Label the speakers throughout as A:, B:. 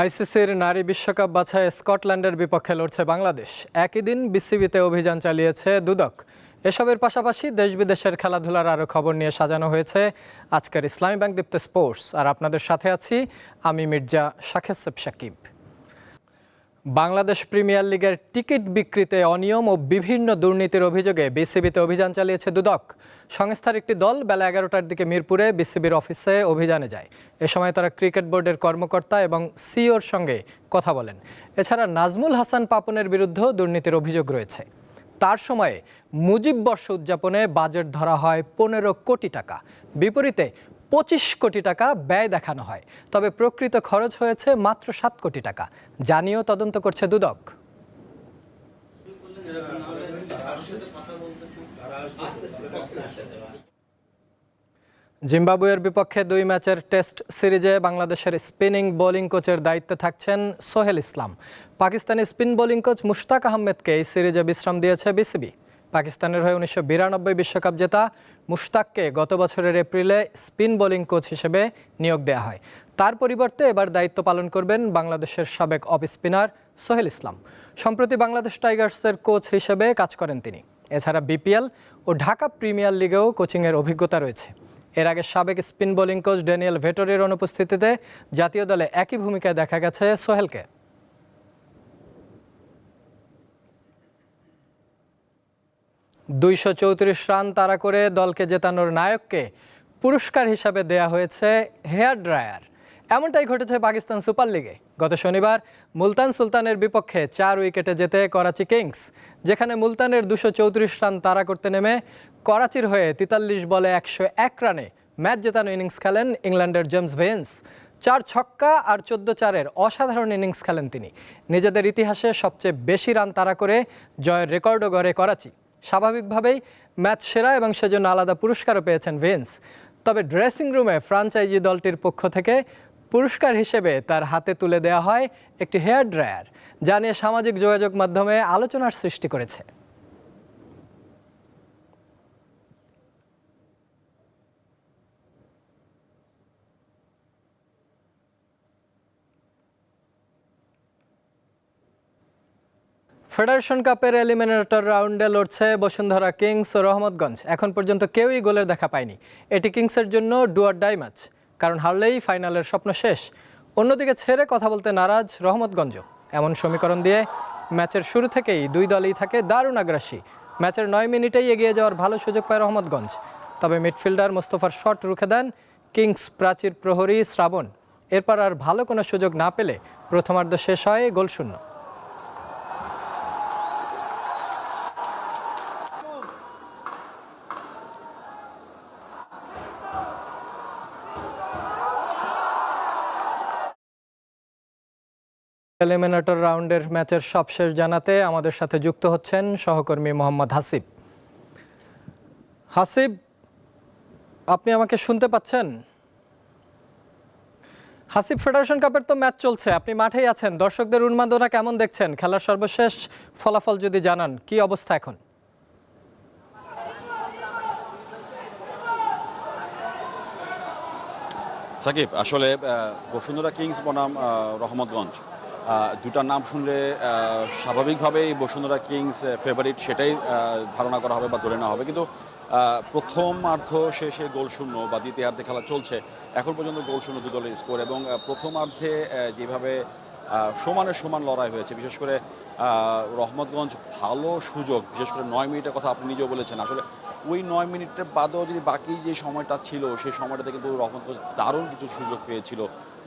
A: আইসিসির নারী বিশ্বকাপ বাছায় স্কটল্যান্ডের বিপক্ষে লড়ছে বাংলাদেশ। একই দিন বিসিবিতে অভিযান চালিয়েছে দুদক। এসবের পাশাপাশি দেশ বিদেশের খেলাধুলার আরও খবর নিয়ে সাজানো হয়েছে আজকের ইসলামী ব্যাংক দীপ্ত স্পোর্টস। আর আপনাদের সাথে আছি আমি মির্জা শাকেসেব সাকিব। বাংলাদেশ প্রিমিয়ার লিগের টিকিট বিক্রিতে অনিয়ম ও বিভিন্ন দুর্নীতির অভিযোগে বিসিবিতে অভিযান চালিয়েছে দুদক। সংস্থার একটি দল বেলা এগারোটার দিকে মিরপুরে বিসিবির অফিসে অভিযানে যায়। এ সময় তারা ক্রিকেট বোর্ডের কর্মকর্তা এবং সিওর সঙ্গে কথা বলেন। এছাড়া নাজমুল হাসান পাপনের বিরুদ্ধেও দুর্নীতির অভিযোগ রয়েছে। তার সময়ে মুজিব বর্ষ উদযাপনে বাজেট ধরা হয় পনেরো কোটি টাকা। বিপরীতে পঁচিশ কোটি টাকা ব্যয় দেখানো হয়। তবে প্রকৃত খরচ হয়েছে মাত্র সাত কোটি টাকা। জানিয়েও তদন্ত করছে দুদক। জিম্বাবুয়ের বিপক্ষে দুই ম্যাচের টেস্ট সিরিজে বাংলাদেশের স্পিনিং বোলিং কোচের দায়িত্বে থাকছেন Sohel Islam. Pakistani spin bowling coach Mushtaq আহমেদকে এই সিরিজে বিশ্রাম দিয়েছে বিসিবি। পাকিস্তানের হয়ে উনিশশো বিরানব্বই বিশ্বকাপ জেতা মুশতাককে গত বছরের এপ্রিলে স্পিন বোলিং কোচ হিসেবে নিয়োগ দেওয়া হয়। তার পরিবর্তে এবার দায়িত্ব পালন করবেন বাংলাদেশের সাবেক অফ স্পিনার সোহেল ইসলাম। সম্প্রতি বাংলাদেশ টাইগার্সের কোচ হিসেবে কাজ করেন তিনি। এছাড়া বিপিএল ও ঢাকা প্রিমিয়ার লিগেও কোচিংয়ের অভিজ্ঞতা রয়েছে। এর আগে সাবেক স্পিন বোলিং কোচ ড্যানিয়েল ভেটরের অনুপস্থিতিতে জাতীয় দলে একই ভূমিকায় দেখা গেছে সোহেলকে। দুইশো চৌত্রিশ রান তাড়া করে দলকে জেতানোর নায়ককে পুরস্কার হিসাবে দেয়া হয়েছে হেয়ার ড্রায়ার। এমনটাই ঘটেছে পাকিস্তান সুপার লিগে। গত শনিবার মুলতান সুলতানের বিপক্ষে চার উইকেটে জেতে করাচি কিংস, যেখানে মুলতানের দুশো রান তাড়া করতে নেমে করাচির হয়ে তেতাল্লিশ বলে একশো এক রানে ম্যাচ জেতানো ইনিংস খেলেন ইংল্যান্ডের জেমস ভেন্স। চার ছক্কা আর চোদ্দ চারের অসাধারণ ইনিংস খেলেন তিনি। নিজেদের ইতিহাসে সবচেয়ে বেশি রান তাড়া করে জয়ের রেকর্ডও গড়ে করাচি। স্বাভাবিকভাবেই ম্যাচ সেরা এবং সেজন্য আলাদা পুরস্কারও পেয়েছেন ভেন্স। তবে ড্রেসিং রুমে ফ্রাঞ্চাইজি দলটির পক্ষ থেকে পুরস্কার হিসেবে তার হাতে তুলে দেওয়া হয় একটি হেয়ার ড্রায়ার, যা নিয়ে সামাজিক যোগাযোগ মাধ্যমে আলোচনার সৃষ্টি করেছে। ফেডারেশন কাপের এলিমিনেটর রাউন্ডে লড়ছে বসুন্ধরা কিংস ও রহমতগঞ্জ। এখন পর্যন্ত কেউই গোলের দেখা পায়নি। এটি কিংসের জন্য ডুয়ার ডাই ম্যাচ। কারণ হারলেই ফাইনালের স্বপ্ন শেষ। অন্যদিকে ছেড়ে কথা বলতে নারাজ রহমতগঞ্জ এমন সমীকরণ দিয়ে ম্যাচের শুরু থেকেই দুই দলই থাকে দারুণ আগ্রাসী। ম্যাচের নয় মিনিটেই এগিয়ে যাওয়ার ভালো সুযোগ পায় রহমতগঞ্জ। তবে মিডফিল্ডার মোস্তফার শট রুখে দেন কিংস প্রাচীর প্রহরী শ্রাবণ। এরপর আর ভালো কোনো সুযোগ না পেলে প্রথমার্ধ শেষ হয় গোলশূন্য। এলিমিনেটর রাউন্ডের ম্যাচের সবশেষ জানাতে আমাদের সাথে যুক্ত হচ্ছেন সহকর্মী মোহাম্মদ হাসিব। হাসিব, আপনি আমাকে শুনতে পাচ্ছেন? হাসিব, ফেডারেশন কাপের তো ম্যাচ চলছে, আপনি মাঠেই আছেন। দর্শকদের উন্মাদনা কেমন দেখছেন? খেলার সর্বশেষ ফলাফল যদি জানান, কি অবস্থা এখন?
B: সাকিব, আসলে বসুন্ধরা কিংস বনাম রহমতগঞ্জ। দুটার নাম শুনলে স্বাভাবিকভাবেই বসুন্ধরা কিংস ফেভারিট সেটাই ধারণা করা হবে বা ধরে নেওয়া হবে। কিন্তু আহ, প্রথমার্ধ শেষে গোল শূন্য বা দ্বিতীয়ার্ধে খেলা চলছে। এখন পর্যন্ত গোল শূন্য দু দলের স্কোর এবং প্রথমার্ধে যেভাবে সমানে সমান লড়াই হয়েছে বিশেষ করে রহমতগঞ্জ ভালো সুযোগ বিশেষ করে নয় মিনিটের কথা আপনি নিজেও বলেছেন। আসলে ওই নয় মিনিটের বাদেও যদি বাকি যে সময়টা ছিল সেই সময়টাতে কিন্তু রহমতগঞ্জ দারুণ কিছু সুযোগ পেয়েছিল।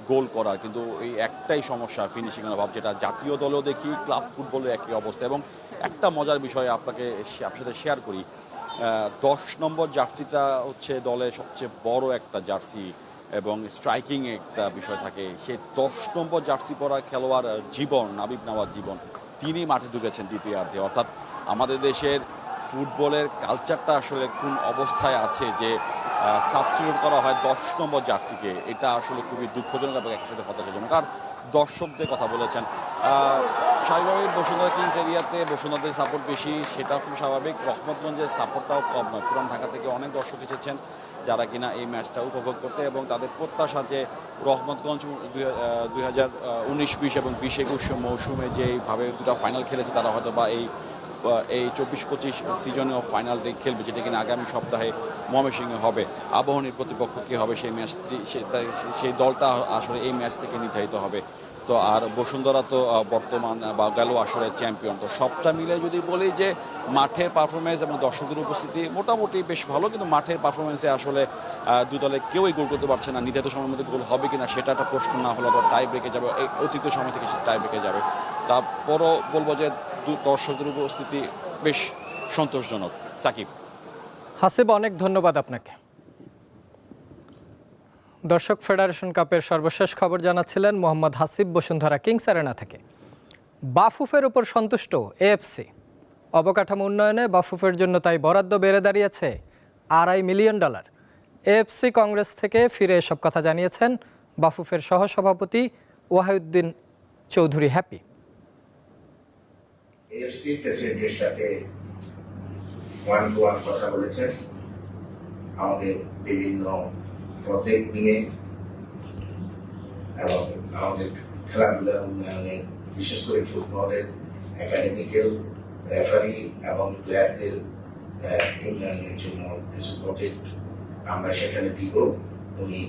B: গোল করার কিন্তু এই একটাই সমস্যা ফিনিশিং অভাব, যেটা জাতীয় দলেও দেখি ক্লাব ফুটবলেও একই অবস্থা। এবং একটা মজার বিষয় আপনাকে আপনার সাথে শেয়ার করি। দশ নম্বর জার্সিটা হচ্ছে দলের সবচেয়ে বড় একটা জার্সি এবং স্ট্রাইকিং একটা বিষয় থাকে। সে দশ নম্বর জার্সি পরা খেলোয়াড় জীবন, নাবিব নাওয়াজ জীবন, তিনি মাঠে ঢুকেছেন দ্বিতীয়ার্ধে অর্থাৎ আমাদের দেশের ফুটবলের কালচারটা আসলে কোন অবস্থায় আছে যে সাবস্টিটিউট করা হয় দশ নম্বর জার্সিকে। এটা আসলে খুবই দুঃখজনক এবং একই সাথে হতাশাজনক। আর দর্শকদের কথা বলেছেন স্বাভাবিক বসুন্ধরা কিংস এরিয়াতে বসুন্ধরাদের সাপোর্ট বেশি সেটা খুব স্বাভাবিক। রহমতগঞ্জের সাপোর্টটাও কম নয়। পুরান ঢাকা থেকে অনেক দর্শক এসেছেন যারা কিনা এই ম্যাচটা উপভোগ করতে এবং তাদের প্রত্যাশা যে রহমতগঞ্জ দুই হাজার উনিশ, বিশ এবং বিশ একুশ মৌসুমে যেভাবে দুটা ফাইনাল খেলেছে, তারা হয়তো বা এই এই চব্বিশ পঁচিশ সিজনেও ফাইনালটি খেলবে, যেটা কিনা আগামী সপ্তাহে ময়মনসিংহে হবে। আবহনীর প্রতিপক্ষ কী হবে সেই ম্যাচটি সেই দলটা আসলে এই ম্যাচ থেকে নির্ধারিত হবে। তো আর বসুন্ধরা তো বর্তমান বা গেল আসলে চ্যাম্পিয়ন তো সবটা মিলে যদি বলি যে মাঠের পারফরমেন্স এবং দর্শকদের উপস্থিতি মোটামুটি বেশ ভালো, কিন্তু মাঠের পারফরমেন্সে আসলে দু দলে কেউই গোল করতে পারছে না। নির্ধারিত সময়ের মধ্যে গোল হবে কিনা সেটা একটা প্রশ্ন না হলে আবার টাই ব্রেকে যাবে। অতীত সময় থেকে সে টাই ব্রেকে যাবে। তারপরও বলব যে দর্শকদের উপস্থিতি বেশ সন্তোষজনক। সাকিব।
A: হাসিব, অনেক ধন্যবাদ আপনাকে। দর্শক ফেডারেশন কাপের সর্বশেষ খবর জানাচ্ছিলেন মোহাম্মদ হাসিব বসুন্ধরা কিংস অ্যারেনা থেকে। বাফুফের উপর সন্তুষ্ট এএফসি। অবকাঠামো উন্নয়নে বাফুফের জন্য তাই বরাদ্দ বেড়ে দাঁড়িয়েছে আড়াই মিলিয়ন ডলার। এএফসি কংগ্রেস থেকে ফিরে এসব কথা জানিয়েছেন বাফুফের সহসভাপতি ওয়াহিউদ্দিন চৌধুরী হ্যাপি।
C: এএফসি প্রেসিডেন্টের সাথে ওয়ান টু ওয়ান কথা বলেছেন। আমাদের বিভিন্ন প্রজেক্ট নিয়ে এবং আমাদের খেলাধুলার উন্নয়নে, বিশেষ করে ফুটবলের একাডেমিক্যাল রেফারি এবং প্লেয়ারদের উন্নয়নের জন্য কিছু প্রজেক্ট আমরা সেখানে দিব। উনি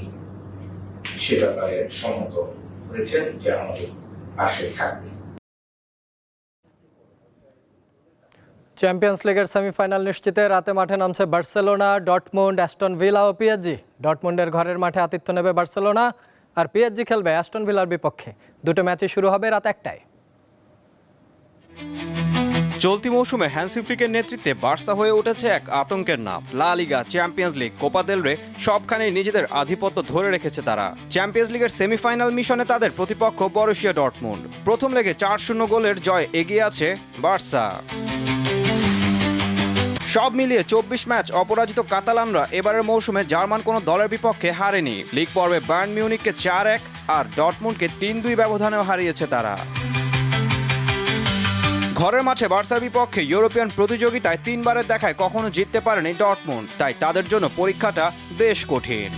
C: সে ব্যাপারে সম্মত হয়েছেন যে আমাদের পাশে থাকবে
A: চ্যাম্পিয়ন্স লিগের সেমিফাইনাল নিশ্চিতে রাতে মাঠে নামছে বার্সেলোনা, ডটমুন্ড, অ্যাস্টন ভিলা ও পিএসজি। ডটমুন্ডের ঘরের মাঠে আতিথ্য নেবে বার্সেলোনা আর পিএসজি খেলবে অ্যাস্টন ভিলার বিপক্ষে। দুটো ম্যাচই শুরু হবে রাত একটায়।
D: চলতি মৌসুমে হ্যান্সি ফ্লিকের নেতৃত্বে বার্সা হয়ে উঠেছে এক আতঙ্কের নাম। La Liga, Champions League, Copa del Rey সবখানেই নিজেদের আধিপত্য ধরে রেখেছে তারা। চ্যাম্পিয়ন্স লিগের সেমিফাইনাল মিশনে তাদের প্রতিপক্ষ বরুশিয়া ডটমুন্ড। প্রথম লেগে চার শূন্য গোলের জয় এগিয়ে আছে বার্সা। সব মিলিয়ে চব্বিশ ম্যাচ অপরাজিত কাতালানরা এবারের মৌসুমে জার্মান কোনো দলের বিপক্ষে হারেনি। লিগ পর্বে বার্ন মিউনিককে চার এক আর ডটমুন্ডকে তিন দুই ব্যবধানেও হারিয়েছে তারা। ঘরের মাঠে বার্সার বিপক্ষে ইউরোপিয়ান প্রতিযোগিতায় তিনবারের দেখায় কখনো জিততে পারেনি ডটমুন্ড, তাই তাদের জন্য পরীক্ষাটা বেশ কঠিন।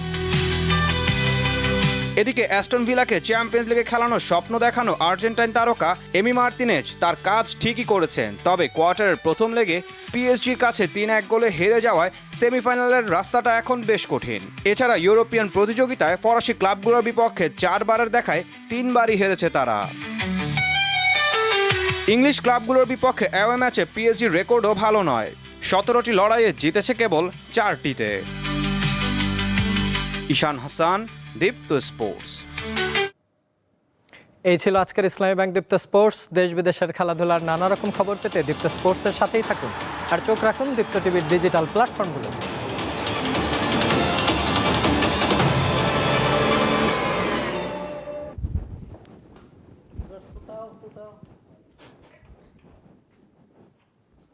D: এদিকে অ্যাস্টন ভিলাকে চ্যাম্পিয়ন্স লিগে খেলানোর স্বপ্ন দেখানো আর্জেন্টাইন তারকা এমি মার্তিনেজ তার কাজ ঠিকই করেছেন। তবে কোয়ার্টারের প্রথম লেগে পিএসজির কাছে তিন এক গোলে হেরে যাওয়ায় সেমিফাইনালের রাস্তাটা এখন বেশ কঠিন। এছাড়া ইউরোপিয়ান প্রতিযোগিতায় ফরাসি ক্লাবগুলোর বিপক্ষে চারবারের দেখায় তিনবারই হেরেছে তারা। ইংলিশ ক্লাবগুলোর বিপক্ষে অ্যাওয়ে ম্যাচে পিএসজির রেকর্ডও ভালো নয়। সতেরোটি লড়াইয়ে জিতেছে কেবল চারটিতে। ঈশান হাসান দীপ্ত স্পোর্টস
A: এই ছিল আজকের ইসলামী ব্যাংক দীপ্ত স্পোর্টস দেশ বিদেশের খেলাধুলার নানা রকম খবর পেতে দীপ্ত স্পোর্টসের সাথেই থাকুন। আর চোখ রাখুন দীপ্ত টিভির ডিজিটাল প্ল্যাটফর্মগুলো